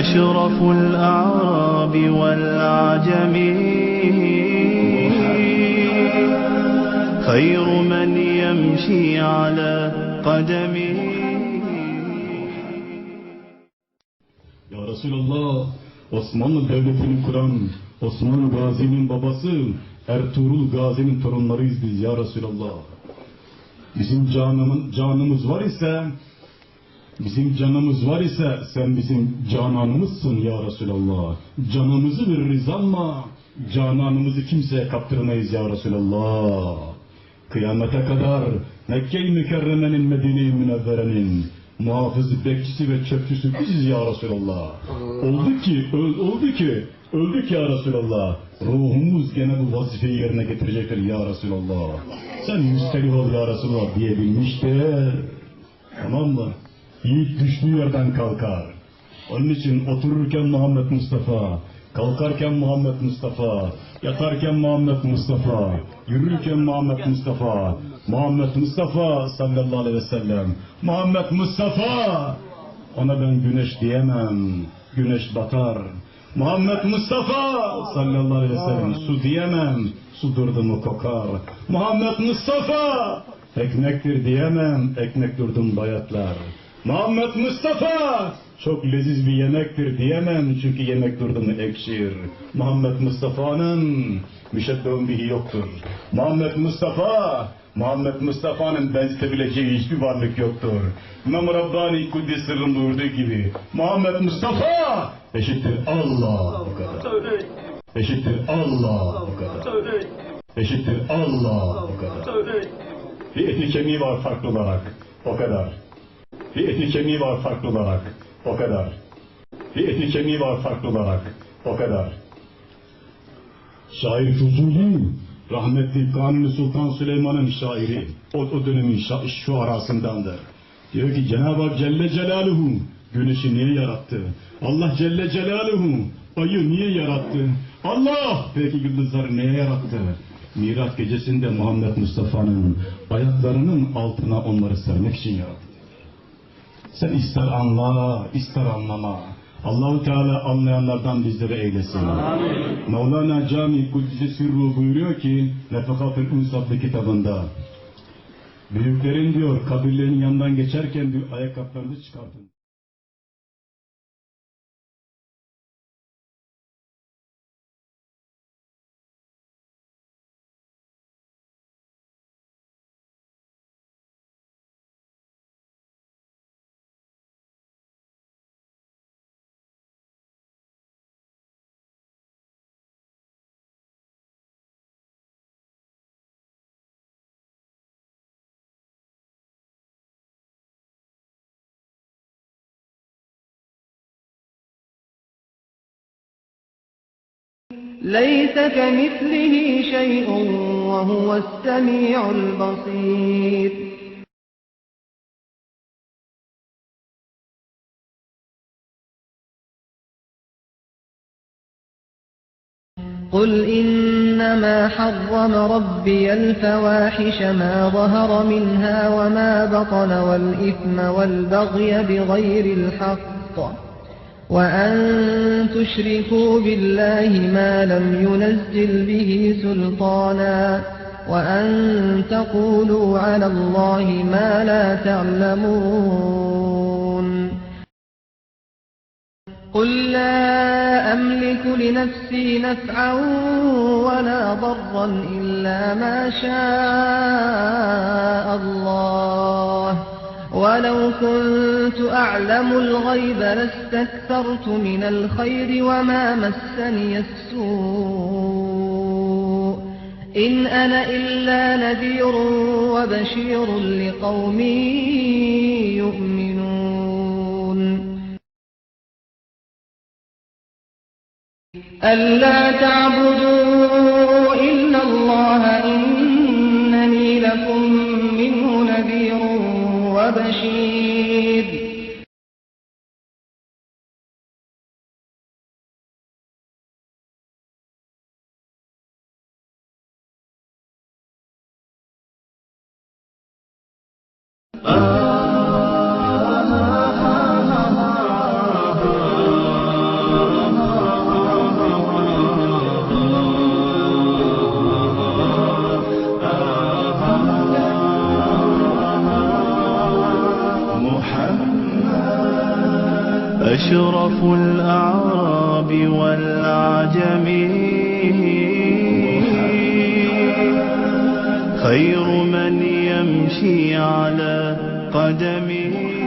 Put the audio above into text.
أشرف الأعراب والعجم خير من يمشي على قدمه Resulallah, Osmanlı Devleti'ni kuran Osmanlı Gazi'nin babası Ertuğrul Gazi'nin torunlarıyız biz ya Resulallah. Bizim canımın, canımız var ise Bizim canımız var ise sen bizim cananımızsın ya Resulallah. Canımızı veririz ama cananımızı kimseye kaptırmayız ya Resulallah. Kıyamete kadar Mekke-i Mükerreme'nin Medine-i Münevvere'nin muhafızı, bekçisi ve çöpçüsü biziz ya Resulallah. Oldu ki, öl, oldu ki, öldük ya Resulallah. Ruhumuz gene bu vazifeyi yerine getirecektir ya Resulallah. Sen müsterih ol ya Resulallah diyebilmiştir. Tamam mı? Yiğit düştüğü yerden kalkar. Onun için otururken Muhammed Mustafa, kalkarken Muhammed Mustafa, yatarken Muhammed Mustafa, yürürken Muhammed Mustafa, Muhammed Mustafa sallallahu aleyhi ve sellem, Muhammed Mustafa, ona ben güneş diyemem, güneş batar. Muhammed Mustafa sallallahu aleyhi ve sellem su diyemem, su durdu mu kokar. Muhammed Mustafa ekmektir diyemem, ekmek durdum bayatlar. Muhammed Mustafa çok leziz bir yemektir diyemem çünkü yemek durdu mu ekşir. Muhammed Mustafa'nın müşebbehun bihi yoktur. Muhammed Mustafa Muhammed Mustafa'nın benzetebileceği hiçbir varlık yoktur. İmam Rabbani Kuddis Sırrın buyurduğu gibi Muhammed Mustafa eşittir Allah bu kadar. Eşittir Allah bu kadar. Eşittir Allah bu kadar. Bir etni kemiği var farklı olarak. O kadar. Bir etni kemiği var farklı olarak. O kadar. Bir etni kemiği var farklı olarak. O kadar. Şair Fuzuli, rahmetli Kanuni Sultan Süleyman'ın şairi, o, o dönemin şa şu arasındandır. Diyor ki Cenab-ı Hak Celle Celaluhu güneşi niye yarattı? Allah Celle Celaluhu ayı niye yarattı? Allah peki yıldızları niye yarattı? Miraç gecesinde Muhammed Mustafa'nın ayaklarının altına onları sermek için yarattı. Sen ister anla, ister anlama. Allahu Teala anlayanlardan bizleri eylesin. Amin. Mevlana Cami Kuddise Sirru buyuruyor ki Nefekatül Üns adlı kitabında Büyüklerin diyor kabirlerin yanından geçerken diyor ayakkabılarınızı çıkartın. ليس كمثله شيء وهو السميع البصير. قل إنما حرم ربي الفواحش ما ظهر منها وما بطن والإثم والبغي بغير الحق. وأن تشركوا بالله ما لم ينزل به سلطانا وأن تقولوا على الله ما لا تعلمون. قل لا أملك لنفسي نفعا ولا ضرا إلا ما شاء الله. ولو كنت أعلم الغيب لاستكثرت من الخير وما مسني السوء. إن أنا إلا نذير وبشير لقوم يؤمنون. ألا تعبدوا إلا الله أشرف الأعراب والعجم خير من أمشي على قدمي.